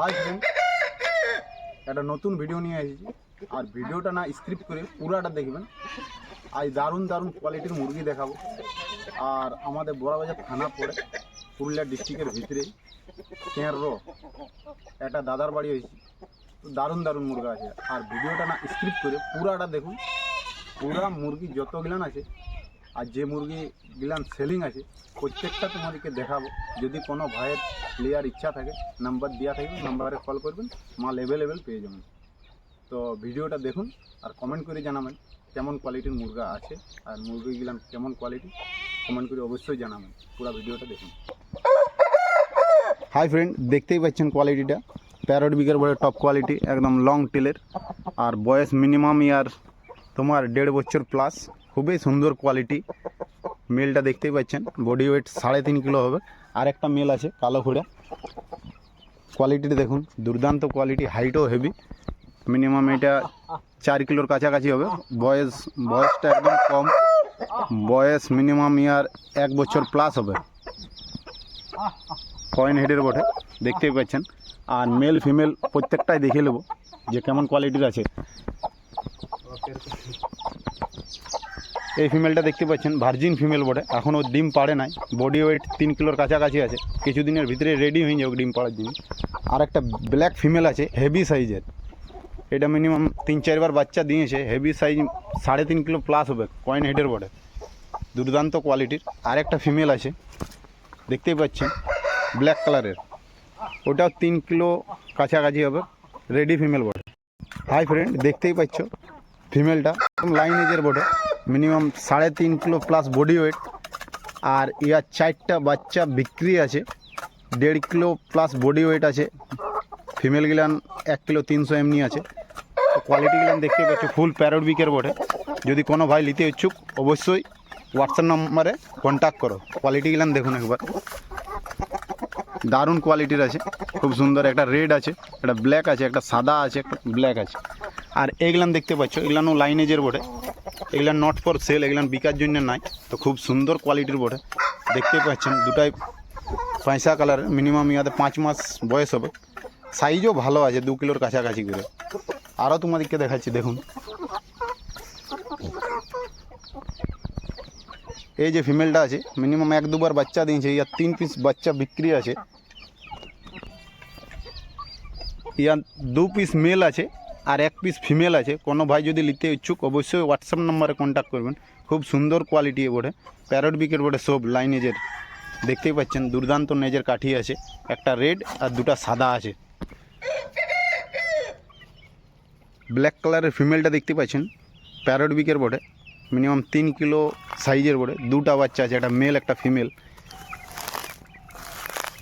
High friend একটা নতুন video নিয়ে এসেছি আর ভিডিওটা না স্ক্রিপ্ট করে পুরাটা দেখবেন আজ দারুণ দারুণ কোয়ালিটির মুরগি দেখাবো। আর আমাদের বড়াবাজার থানা পড়ে, পুরুলিয়া ডিস্ট্রিক্টের ভিতরে। রো? একটা দাদার বাড়ি হয়েছে। দারুণ দারুণ মুরগা আছে। আর ভিডিওটা না স্ক্রিপ্ট করে পুরাটা দেখুন। পুরা মুরগি যত গিলান আছে, আর যে মুরগি গিলান সেলিং আছে, প্রত্যেকটা তোমাদেরকে দেখাবো। যদি কোনো ভাইয়ের নেওয়ার ইচ্ছা থাকে নাম্বার দেওয়া থাকবে নাম্বারে কল করবেন মাল অ্যাভেলেবেল পেয়ে যাবেন। তো ভিডিওটা দেখুন আর কমেন্ট করে জানাবেন। কেমন কোয়ালিটির মুরগা আছে আর মুরগিগুলান কেমন কোয়ালিটি কমেন্ট করে অবশ্যই জানাবেন। পুরো ভিডিওটা দেখুন। হাই ফ্রেন্ড দেখতেই পাচ্ছেন কোয়ালিটিটা প্যারট বিকের বড় টপ কোয়ালিটি একদম লং টেলের আর বয়স মিনিমাম ইয়ার তোমার দেড় বছর প্লাস খুবই সুন্দর কোয়ালিটি মেলটা দেখতেই পাচ্ছেন বডি ওয়েট সাড়ে তিন কিলো হবে। আর একটা মেল আছে, কালো ঘোড়া। কোয়ালিটিটা দেখুন, দুর্দান্ত কোয়ালিটি হাইটও হেভি মিনিমাম এটা চার কিলোর কাছাকাছি হবে। বয়স, বয়সটা একদম কম। বয়স মিনিমাম ইয়ার এক বছর প্লাস হবে। কয়েন হেডের বটে দেখতেই পাচ্ছেন। আর মেল ফিমেল প্রত্যেকটাই দেখে নেব যে কেমন কোয়ালিটির আছে। এই ফিমেলটা দেখতে পাচ্ছেন ভার্জিন ফিমেল বটে। এখনও ডিম পাড়ে নাই। বডি ওয়েট তিন কিলোর কাছাকাছি আছে। কিছুদিনের ভিতরে রেডি হয়ে যাবে ডিম পাড়ার জন্য। আর একটা ব্ল্যাক ফিমেল আছে হেভি সাইজের এটা মিনিমাম তিন, চারবার বাচ্চা দিয়েছে হেভি সাইজ সাড়ে তিন কিলো প্লাস হবে কয়েন হেডের বটে। দুর্দান্ত কোয়ালিটির আর একটা ফিমেল আছে, দেখতেই পাচ্ছেন ব্ল্যাক কালারের ওটাও তিন কিলো কাছাকাছি হবে রেডি ফিমেল বটে। হাই ফ্রেন্ড দেখতেই পাচ্ছ ফিমেলটা লাইন এজের বটে। মিনিমাম সাড়ে তিন কিলো প্লাস বডি ওয়েট আর ইয়ার চারটা বাচ্চা বিক্রি আছে, দেড় কিলো প্লাস বডি ওয়েট আছে। ফিমেল গিলান এক কিলো তিনশো এমনি আছে। কোয়ালিটি গিলান দেখতে পাচ্ছ ফুল প্যারোট বিকের বটে। যদি কোনো ভাই নিতে ইচ্ছুক, অবশ্যই হোয়াটসঅ্যাপ নম্বরে কন্ট্যাক্ট করো। কোয়ালিটি গিলান দেখুন একবার। দারুণ কোয়ালিটির আছে। খুব সুন্দর একটা রেড আছে, একটা ব্ল্যাক আছে, একটা সাদা আছে, একটা ব্ল্যাক আছে। আর এগুলান দেখতে পাচ্ছ এগুলানো লাইনেজের বটে। এগুলান নট ফর সেল এগুলান বিকার জন্য নাই। তো খুব সুন্দর কোয়ালিটির বটে। দেখতে পাচ্ছেন, দুটাই পয়সা কালার মিনিমাম ইয়াতে পাঁচ মাস বয়স হবে। সাইজও ভালো আছে, দু কিলোর কাছাকাছি করে। আরও তোমাদেরকে দেখাচ্ছি, দেখুন। এই যে ফিমেলটা আছে মিনিমাম এক দুবার বাচ্চা দিয়েছে ইয়ার তিন পিস বাচ্চা বিক্রি আছে। ইয়ার দু পিস মেল আছে, আর এক পিস ফিমেল আছে। কোনো ভাই যদি নিতে ইচ্ছুক, অবশ্যই হোয়াটসঅ্যাপ নম্বরে কন্ট্যাক্ট করবেন। খুব সুন্দর কোয়ালিটি বটে। প্যারট বিকের বটে সব লাইনেজের দেখতেই পাচ্ছেন, দুর্দান্ত নেজের কাঠি আছে। একটা রেড আর দুটা সাদা আছে। ব্ল্যাক কালারের ফিমেলটা দেখতে পাচ্ছেন প্যারট বিকের বটে, মিনিমাম তিন কিলো সাইজের বটে, দুটা বাচ্চা আছে, একটা মেল, একটা ফিমেল।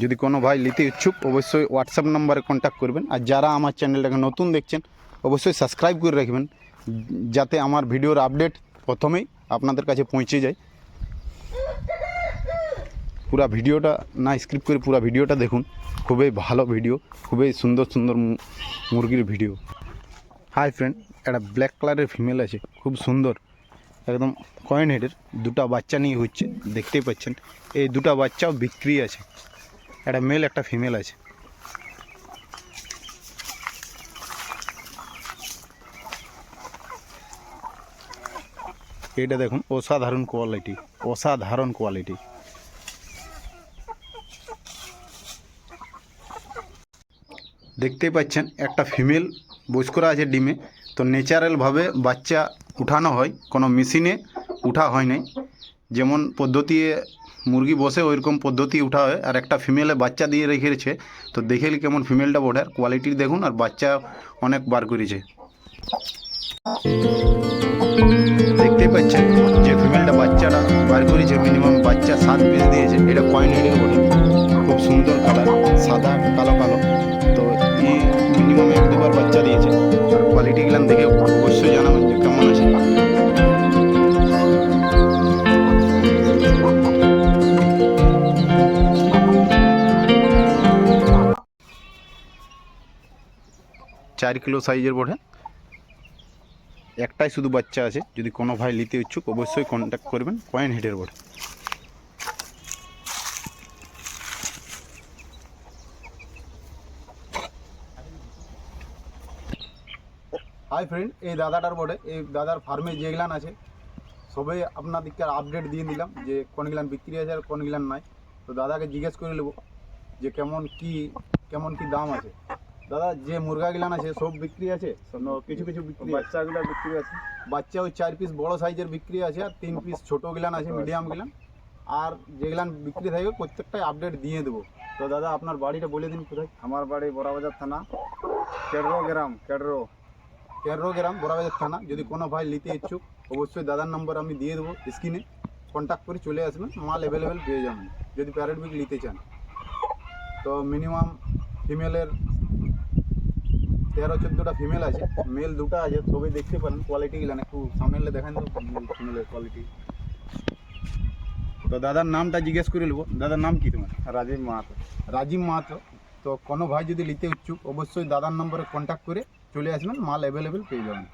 যদি কোনো ভাই নিতে ইচ্ছুক, অবশ্যই হোয়াটসঅ্যাপ নাম্বারে কন্ট্যাক্ট করবেন, আর যারা আমার চ্যানেলটাকে নতুন দেখছেন, অবশ্যই সাবস্ক্রাইব করে রাখবেন, যাতে আমার ভিডিওর আপডেট প্রথমেই আপনাদের কাছে পৌঁছে যায়। পুরা ভিডিওটা, না স্ক্রিপ্ট করে পুরো ভিডিওটা দেখুন, খুবই ভালো ভিডিও খুবই সুন্দর সুন্দর মুরগির ভিডিও হাই ফ্রেন্ড, একটা ব্ল্যাক কালারের ফিমেল আছে, খুব সুন্দর, একদম কয়েন হেডের, দুটো বাচ্চা নিয়ে হচ্ছে, দেখতেই পাচ্ছেন। এই দুটো বাচ্চাও বিক্রি আছে, একটা মেল, একটা ফিমেল আছে। এটা দেখুন, অসাধারণ কোয়ালিটি অসাধারণ কোয়ালিটি দেখতেই পাচ্ছেন, একটা ফিমেল বোঝ করা আছে ডিমে। তো ন্যাচারালভাবে বাচ্চা উঠানো হয়, কোনো মেশিনে উঠা হয় নাই। যেমন পদ্ধতি মুরগি বসে, ওইরকম পদ্ধতি উঠা হয়। আর একটা ফিমেলে বাচ্চা দিয়ে রেখেছে, তো দেখে নিন কেমন ফিমেলটা বোর্ডার কোয়ালিটি দেখুন, আর বাচ্চা অনেক বার করেছে। দেখতেই পাচ্ছেন, যে ফিমেলটা বাচ্চাটা বার করেছে মিনিমাম বাচ্চা সাত পিস দিয়েছে। এটা কয়েন হেডের খুব সুন্দর কালার সাদা, কালো কালো। বাচ্চা দিয়েছে। আর কোয়ালিটিগুলো দেখে অবশ্যই জানাবেন যে কেমন আছে চার কিলো সাইজের বোর্ডে একটাই শুধু বাচ্চা আছে। যদি কোনো ভাই নিতে ইচ্ছুক, অবশ্যই কন্ট্যাক্ট করবেন কয়েন হেডের বোর্ডে। হাই ফ্রেন্ড এই দাদাটার বটে। এই দাদার ফার্মে যেগুলান আছে সবাই আপনাদেরকে আপডেট দিয়ে দিলাম যে কোনগুলান বিক্রি আছে আর কোনগুলান নাই। তো দাদাকে জিজ্ঞেস করে নেব যে কেমন কি কেমন কি দাম আছে। দাদা যে মুরগা গিলান আছে সব বিক্রি আছে? কিছু কিছু বিক্রি বাচ্চাগুলো বিক্রি আছে। বাচ্চা ওই চার পিস বড় সাইজের বিক্রি আছে আর তিন পিস ছোট গিলান আছে মিডিয়াম গিলান আর যেগুলান বিক্রি থাকবে প্রত্যেকটাই আপডেট দিয়ে দেবো। তো দাদা আপনার বাড়িটা বলে দিন কোথায়? আমার বাড়ি বড়াবাজার থানা কেডরো গ্রাম কেডরো। তেরো গ্রাম বড়াবাজার থানা যদি কোনো ভাই নিতে ইচ্ছুক অবশ্যই দাদার নম্বর আমি দিয়ে দেবো স্ক্রিনে কন্ট্যাক্ট করে চলে আসবেন মাল অ্যাভেলেবেল পেয়ে যাবেন যদি প্যারেট বিক নিতে চান। তো মিনিমাম ফিমেলের তেরো চোদ্দোটা ফিমেল আছে। মেল দুটো আছে সবাই দেখতে পারেন কোয়ালিটি গিলান একটু সামনে এলে দেখান তো মেল ফিমেলের কোয়ালিটি তো দাদার নামটা জিজ্ঞেস করে নেব। দাদার নাম কি তোমার? রাজীব মাহাতো। রাজীব মাহাতো। তো কোনো ভাই যদি নিতে ইচ্ছুক অবশ্যই দাদার নম্বরে কন্ট্যাক্ট করে চলে আসবেন মাল অ্যাভেলেবেল পেয়ে যাবেন।